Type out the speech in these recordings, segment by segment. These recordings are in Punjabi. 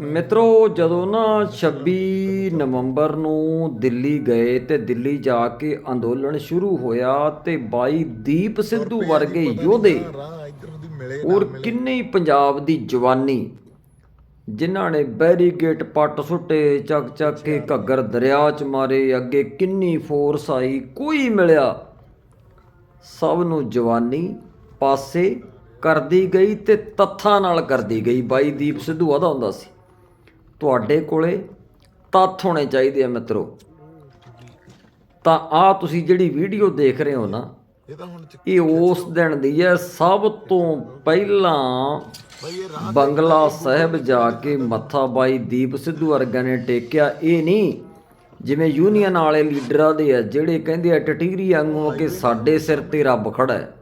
ਮਿੱਤਰੋ ਜਦੋਂ ਨਾ 26 ਨਵੰਬਰ ਨੂੰ ਦਿੱਲੀ ਗਏ ਤੇ ਦਿੱਲੀ ਜਾ ਕੇ ਅੰਦੋਲਨ ਸ਼ੁਰੂ ਹੋਇਆ ਤੇ ਬਾਈ ਦੀਪ ਸਿੱਧੂ ਵਰਗੇ ਯੋਧੇ ਔਰ ਕਿੰਨੀ ਪੰਜਾਬ ਦੀ ਜਵਾਨੀ ਜਿਨ੍ਹਾਂ ਨੇ ਬੈਰੀਗੇਟ ਪੱਟ ਸੁੱਟੇ ਚੱਕ ਚੱਕ ਕੇ ਘੱਗਰ ਦਰਿਆ ਚ ਮਾਰੇ ਅੱਗੇ ਕਿੰਨੀ ਫੋਰਸ ਆਈ ਕੋਈ ਮਿਲਿਆ। ਸਭ ਨੂੰ ਜਵਾਨੀ ਪਾਸੇ ਕਰਦੀ ਗਈ ਤੇ ਤੱਥਾਂ ਨਾਲ ਕਰਦੀ ਗਈ। ਬਾਈ ਦੀਪ ਸਿੱਧੂ ਆਦਾ ਹੁੰਦਾ ਸੀ। ਤੁਹਾਡੇ ਕੋਲੇ ਤੱਥ ਹੋਣੇ ਚਾਹੀਦੇ ਆ ਮਿੱਤਰੋ। ਤਾਂ ਆ ਤੁਸੀਂ ਜਿਹੜੀ ਵੀਡੀਓ ਦੇਖ ਰਹੇ ਹੋ ਨਾ ਇਹ ਉਸ ਦਿਨ ਦੀ ਹੈ। ਸਭ ਤੋਂ ਪਹਿਲਾਂ ਬੰਗਲਾ ਸਾਹਿਬ ਜਾ ਕੇ ਮੱਥਾ ਬਾਈ ਦੀਪ ਸਿੱਧੂ ਵਰਗਾ ਨੇ ਟੇਕਿਆ। ਇਹ ਨਹੀਂ ਜਿਵੇਂ ਯੂਨੀਅਨ ਵਾਲੇ ਲੀਡਰਾਂ ਦੇ ਆ ਜਿਹੜੇ ਕਹਿੰਦੇ ਆ ਟਟੀਰੀ ਵਾਂਗੂ ਕਿ ਸਾਡੇ ਸਿਰ ਤੇ ਰੱਬ ਖੜਾ ਹੈ।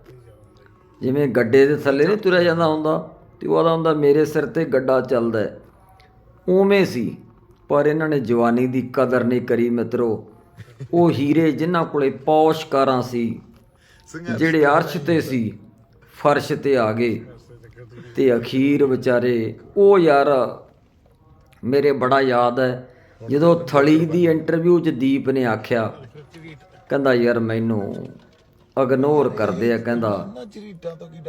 ਜਿਵੇਂ ਗੱਡੇ ਦੇ ਥੱਲੇ ਨਹੀਂ ਤੁਰਿਆ ਜਾਂਦਾ ਹੁੰਦਾ ਤੇ ਉਹ ਆਦਾ ਹੁੰਦਾ ਮੇਰੇ ਸਿਰ ਤੇ ਗੱਡਾ ਚੱਲਦਾ ਹੈ। ਉਵੇਂ ਸੀ ਪਰ ਇਹਨਾਂ ਨੇ ਜਵਾਨੀ ਦੀ ਕਦਰ ਨਹੀਂ ਕਰੀ ਮਿੱਤਰੋ। ਉਹ ਹੀਰੇ ਜਿਨ੍ਹਾਂ ਕੋਲੇ ਪੌਸ਼ ਕਾਰਾਂ ਸੀ ਜਿਹੜੇ ਅਰਸ਼ ਤੇ ਸੀ ਫਰਸ਼ ਤੇ ਆ ਗਏ। ਤੇ ਅਖੀਰ ਵਿਚਾਰੇ ਉਹ ਯਾਰ ਮੇਰੇ ਬੜਾ ਯਾਦ ਹੈ ਜਦੋਂ ਥਲੀ ਦੀ ਇੰਟਰਵਿਊ 'ਚ ਦੀਪ ਨੇ ਆਖਿਆ ਕਹਿੰਦਾ ਯਾਰ ਮੈਨੂੰ ਇਗਨੋਰ ਕਰਦੇ ਆ ਕਹਿੰਦਾ।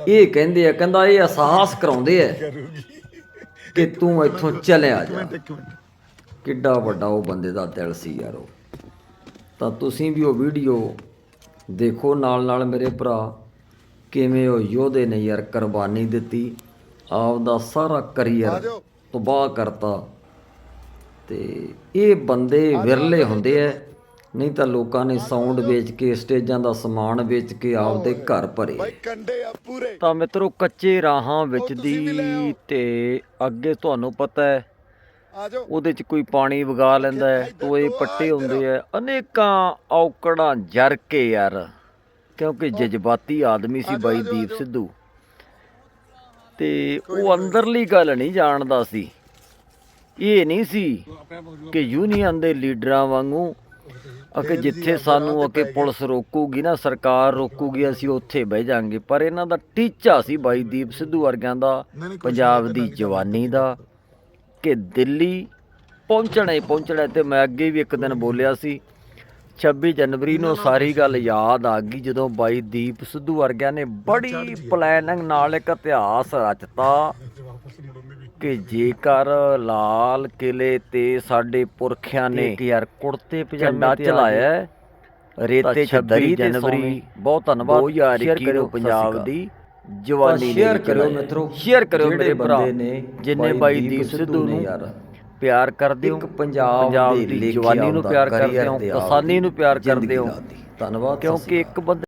ਇਹ ਕਹਿੰਦੇ ਆ ਕਹਿੰਦਾ ਇਹ ਅਹਿਸਾਸ ਕਰਾਉਂਦੇ ਆ। ਕਿ ਤੂੰ ਇੱਥੋਂ ਚਲਿਆ ਜਾ। ਕਿੱਡਾ ਵੱਡਾ ਉਹ ਬੰਦੇ ਦਾ ਦਿਲ ਸੀ ਯਾਰ ਉਹ। ਤਾਂ ਤੁਸੀਂ ਵੀ ਉਹ ਵੀਡੀਓ ਦੇਖੋ ਨਾਲ ਨਾਲ ਮੇਰੇ ਭਰਾ ਕਿਵੇਂ ਉਹ ਯੋਧੇ ਨੇ ਯਾਰ ਕੁਰਬਾਨੀ ਦਿੱਤੀ ਆਪ ਦਾ ਸਾਰਾ ਕਰੀਅਰ ਤਬਾਹ ਕਰਤਾ। ਤੇ ਇਹ ਬੰਦੇ ਵਿਰਲੇ ਹੁੰਦੇ ਐ। ਨਹੀਂ ਤਾਂ ਲੋਕਾਂ ਨੇ ਸਾਊਂਡ ਵੇਚ ਕੇ ਸਟੇਜਾਂ ਦਾ ਸਮਾਨ ਵੇਚ ਕੇ ਆਪਦੇ ਘਰ ਭਰੇ। ਤਾਂ ਮਿੱਤਰੋ ਕੱਚੇ ਰਾਹਾਂ ਵਿੱਚ ਦੀ ਤੇ ਅੱਗੇ ਤੁਹਾਨੂੰ ਪਤਾ ਹੈ ਆਜੋ ਉਹਦੇ 'ਚ ਕੋਈ ਪਾਣੀ ਵਗਾ ਲੈਂਦਾ ਹੈ ਟੋਏ ਪੱਟੇ ਹੁੰਦੇ ਆ। ਅਨੇਕਾਂ ਔਕੜਾਂ ਜਰ ਕੇ ਯਾਰ ਕਿਉਂਕਿ ਜਜ਼ਬਾਤੀ ਆਦਮੀ ਸੀ ਬਾਈ ਦੀਪ ਸਿੱਧੂ। ਤੇ ਉਹ ਅੰਦਰਲੀ ਗੱਲ ਨਹੀਂ ਜਾਣਦਾ ਸੀ। ਇਹ ਨਹੀਂ ਸੀ ਕਿ ਯੂਨੀਅਨ ਦੇ ਲੀਡਰਾਂ ਵਾਂਗੂ ਅਕੇ ਜਿੱਥੇ ਸਾਨੂੰ ਅਕੇ ਪੁਲਿਸ ਰੋਕੂਗੀ ਨਾ ਸਰਕਾਰ ਰੋਕੂਗੀ ਅਸੀਂ ਉੱਥੇ ਬਹਿ ਜਾਾਂਗੇ। ਪਰ ਇਹਨਾਂ ਦਾ ਟੀਚਾ ਸੀ ਬਾਈ ਦੀਪ ਸਿੱਧੂ ਵਰਗਿਆਂ ਦਾ ਪੰਜਾਬ ਦੀ ਜਵਾਨੀ ਦਾ ਕਿ ਦਿੱਲੀ ਪਹੁੰਚਣਾ ਹੀ ਪਹੁੰਚਣਾ ਤੇ ਮੈਂ ਅੱਗੇ ਵੀ ਇੱਕ ਦਿਨ ਬੋਲਿਆ ਸੀ 26 ਜਨਵਰੀ ਨੂੰ ਸਾਰੀ ਗੱਲ ਯਾਦ ਆ ਗਈ ਜਦੋਂ ਬਾਈ ਦੀਪ ਸਿੱਧੂ ਵਰਗਿਆਂ ਨੇ ਬੜੀ ਪਲੈਨਿੰਗ ਨਾਲ ਇੱਕ ਇਤਿਹਾਸ ਰਚਤਾ। ਕਿ ਜੇਕਰ ਲਾਲ ਕਿਲੇ ਤੇ ਸਾਡੇ ਪੁਰਖਿਆਂ ਨੇ ਯਾਰ ਕੁੜਤੇ ਪਜਾਮਾ ਚਲਾਇਆ ਰੇਤੇ 'ਚ ਦਰੀ ਜਨਵਰੀ ਬਹੁਤ ਧੰਨਵਾਦ। ਸ਼ੇਅਰ ਕਰਿਓ ਪੰਜਾਬ ਦੀ ਜਵਾਨੀ ਸ਼ੇਅਰ ਕਰਿਓ ਮਿੱਤਰੋ ਸ਼ੇਅਰ ਕਰਿਓ ਮੇਰੇ ਭਰਾ ਜਿੰਨੇ ਬਾਈ ਦੀਪ ਸਿੱਧੂ ਨੂੰ ਪਿਆਰ ਕਰਦੇ ਹੋ ਪੰਜਾਬ ਦੀ ਜਵਾਨੀ ਨੂੰ ਪਿਆਰ ਕਰਦੇ ਹੋ ਕਿਸਾਨੀ ਨੂੰ ਪਿਆਰ ਕਰਦੇ ਹੋ। ਧੰਨਵਾਦ ਕਿਉਂਕਿ ਇੱਕ ਬੰਦੇ